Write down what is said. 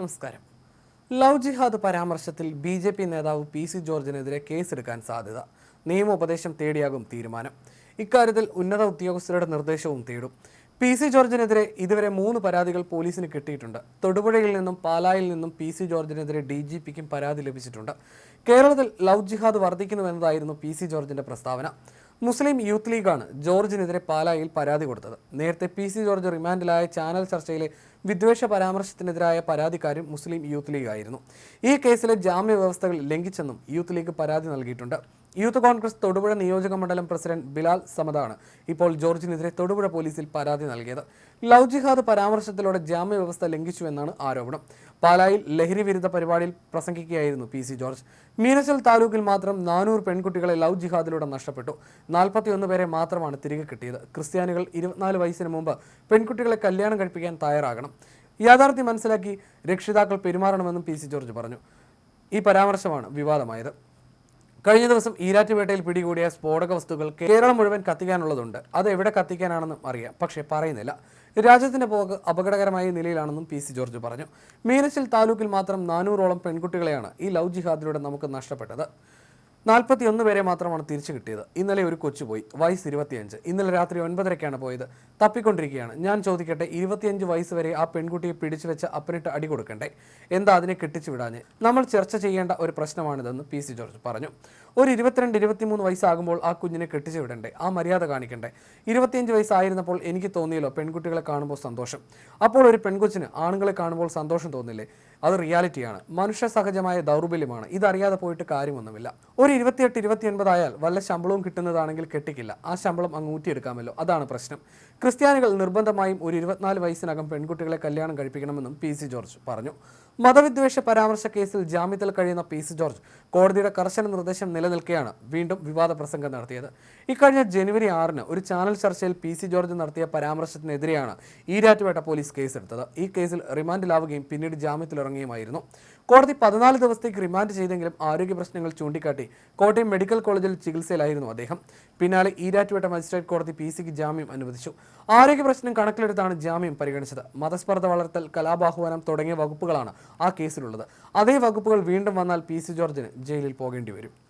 നമസ്കാരം. Love jihad പരാമർശത്തിൽ B J P നേതാവ് പി സി ജോർജിനെതിരെ കേസെടുക്കാൻ സാധ്യത. നിയമോപദേശം തേടിയാകും തീരുമാനം. ഇക്കാര്യത്തിൽ ഉന്നത ഉദ്യോഗസ്ഥരുടെ നിർദ്ദേശവും തേടും. പി സി ജോർജിനെതിരെ ഇതുവരെ മൂന്ന് പരാതികൾ പോലീസിന് കിട്ടിയിട്ടുണ്ട്. തൊടുപുഴയിൽ നിന്നും പാലായിൽ നിന്നും പി സി ജോർജിനെതിരെ ഡി ജി പിക്കും പരാതി ലഭിച്ചിട്ടുണ്ട്. കേരളത്തിൽ ലവ് ജിഹാദ് വർദ്ധിക്കുന്നുവെന്നതായിരുന്നു പി സി ജോർജിന്റെ പ്രസ്താവന. മുസ്ലിം യൂത്ത് ലീഗാണ് ജോർജിനെതിരെ പാലായിൽ പരാതി കൊടുത്തത്. നേരത്തെ പി സി ജോർജ് റിമാൻഡിലായ ചാനൽ ചർച്ചയിലെ വിദ്വേഷ പരാമർശത്തിനെതിരായ പരാതിക്കാരും മുസ്ലിം യൂത്ത് ലീഗ് ആയിരുന്നു ഈ കേസിലെ ജാമ്യ വ്യവസ്ഥകൾ ലംഘിച്ചെന്നും യൂത്ത് ലീഗ് പരാതി നൽകിയിട്ടുണ്ട്. യൂത്ത് കോൺഗ്രസ് തൊടുപുഴ നിയോജക മണ്ഡലം പ്രസിഡന്റ് ബിലാൽ സമദാണ് ഇപ്പോൾ ജോർജിനെതിരെ തൊടുപുഴ പോലീസിൽ പരാതി നൽകിയത്. ലവ് ജിഹാദ് പരാമർശത്തിലൂടെ ജാമ്യ വ്യവസ്ഥ ലംഘിച്ചുവെന്നാണ് ആരോപണം. പാലായിൽ ലഹരി വിരുദ്ധ പരിപാടിയിൽ പ്രസംഗിക്കുകയായിരുന്നു പി സി ജോർജ്. മീനച്ചൽ താലൂക്കിൽ മാത്രം നാനൂറ് പെൺകുട്ടികളെ ലവ് ജിഹാദിലൂടെ നഷ്ടപ്പെട്ടു. നാൽപ്പത്തിയൊന്ന് പേരെ മാത്രമാണ് തിരികെ കിട്ടിയത്. ക്രിസ്ത്യാനികൾ ഇരുപത്തിനാല് വയസ്സിന് മുമ്പ് പെൺകുട്ടികളെ കല്യാണം കഴിപ്പിക്കാൻ തയ്യാറാകണം. യാഥാർത്ഥ്യം മനസ്സിലാക്കി രക്ഷിതാക്കൾ പെരുമാറണമെന്നും പി സി ജോർജ് പറഞ്ഞു. ഈ പരാമർശമാണ് വിവാദമായത്. കഴിഞ്ഞ ദിവസം ഈരാറ്റുപേട്ടയിൽ പിടികൂടിയ സ്ഫോടക വസ്തുക്കൾ കേരളം മുഴുവൻ കത്തിക്കാനുള്ളതുണ്ട്. അത് എവിടെ കത്തിക്കാനാണെന്നും അറിയാം. പക്ഷേ പറയുന്നില്ല. രാജ്യത്തിന്റെ പോക്ക് അപകടകരമായ നിലയിലാണെന്നും പി സി ജോർജ് പറഞ്ഞു. മീനച്ചിൽ താലൂക്കിൽ മാത്രം നാനൂറോളം പെൺകുട്ടികളെയാണ് ഈ ലവ് ജിഹാദിലൂടെ നമുക്ക് നഷ്ടപ്പെട്ടത്. നാൽപ്പത്തിയൊന്ന് പേരെ മാത്രമാണ് തിരിച്ചു കിട്ടിയത്. ഇന്നലെ ഒരു കൊച്ചു പോയി. വയസ്സ് ഇരുപത്തിയഞ്ച്. ഇന്നലെ രാത്രി ഒൻപതരയ്ക്കാണ് പോയത്. തപ്പിക്കൊണ്ടിരിക്കുകയാണ്. ഞാൻ ചോദിക്കട്ടെ ഇരുപത്തിയഞ്ച് വയസ്സ് വരെ ആ പെൺകുട്ടിയെ പിടിച്ചു വെച്ച് അപ്പനിട്ട് അടി കൊടുക്കണ്ടേ? എന്താ അതിനെ കെട്ടിച്ചു വിടാഞ്ഞ്? നമ്മൾ ചർച്ച ചെയ്യേണ്ട ഒരു പ്രശ്നമാണിതെന്ന് പി സി ജോർജ് പറഞ്ഞു. ഒരു ഇരുപത്തിരണ്ട് ഇരുപത്തിമൂന്ന് വയസ്സാകുമ്പോൾ ആ കുഞ്ഞിനെ കെട്ടിച്ചു വിടണ്ടേ? ആ മര്യാദ കാണിക്കണ്ടേ? ഇരുപത്തിയഞ്ച് വയസ്സായിരുന്നപ്പോൾ എനിക്ക് തോന്നിയല്ലോ പെൺകുട്ടികളെ കാണുമ്പോൾ സന്തോഷം. അപ്പോൾ ഒരു പെൺകൊച്ചിന് ആണുങ്ങളെ കാണുമ്പോൾ സന്തോഷം തോന്നില്ലേ? അത് റിയാലിറ്റിയാണ്. മനുഷ്യ സഹജമായ ദൗർബല്യമാണ്. ഇതറിയാതെ പോയിട്ട് കാര്യമൊന്നുമില്ല. ഒരു ഇരുപത്തിയെട്ട് ഇരുപത്തിയൊൻപത് ആയാൽ വല്ല ശമ്പളവും കിട്ടുന്നതാണെങ്കിൽ കെട്ടിക്കില്ല. ആ ശമ്പളം അങ്ങ് ഊറ്റിയെടുക്കാമല്ലോ. അതാണ് പ്രശ്നം. ക്രിസ്ത്യാനികൾ നിർബന്ധമായും ഒരു ഇരുപത്തിനാല് വയസ്സിനകം പെൺകുട്ടികളെ കല്യാണം കഴിപ്പിക്കണമെന്നും പി സി ജോർജ് പറഞ്ഞു. മതവിദ്വേഷ പരാമർശ കേസിൽ ജാമ്യത്തിൽ കഴിയുന്ന പി സി ജോർജ് കോടതിയുടെ കർശന നിർദ്ദേശം നിലനിൽക്കെയാണ് വീണ്ടും വിവാദ പ്രസംഗം നടത്തിയത്. ഇക്കഴിഞ്ഞ ജനുവരി ആറിന് ഒരു ചാനൽ ചർച്ചയിൽ പി സി ജോർജ് നടത്തിയ പരാമർശത്തിനെതിരെയാണ് ഈരാറ്റുപേട്ട പോലീസ് കേസെടുത്തത്. ഈ കേസിൽ റിമാൻഡിലാവുകയും പിന്നീട് ജാമ്യത്തിലിറങ്ങുകയുമായിരുന്നു. കോടതി പതിനാല് ദിവസത്തേക്ക് റിമാൻഡ് ചെയ്തെങ്കിലും ആരോഗ്യ പ്രശ്നങ്ങൾ ചൂണ്ടിക്കാട്ടി കോട്ടയം മെഡിക്കൽ കോളേജിൽ ചികിത്സയിലായിരുന്നു അദ്ദേഹം. പിന്നാലെ ഈരാറ്റുപേട്ട മജിസ്ട്രേറ്റ് കോടതി പി സിക്ക് ജാമ്യം അനുവദിച്ചു. ആരോഗ്യ പ്രശ്നം കണക്കിലെടുത്താണ് ജാമ്യം പരിഗണിച്ചത്. മതസ്പർദ്ധ വളർത്തൽ കലാബാഹ്വാനം തുടങ്ങിയ വകുപ്പുകളാണ് ആ കേസിലുള്ളത്. അതേ വകുപ്പുകൾ വീണ്ടും വന്നാൽ പി സി ജോർജിന് ജയിലിൽ പോകേണ്ടി വരും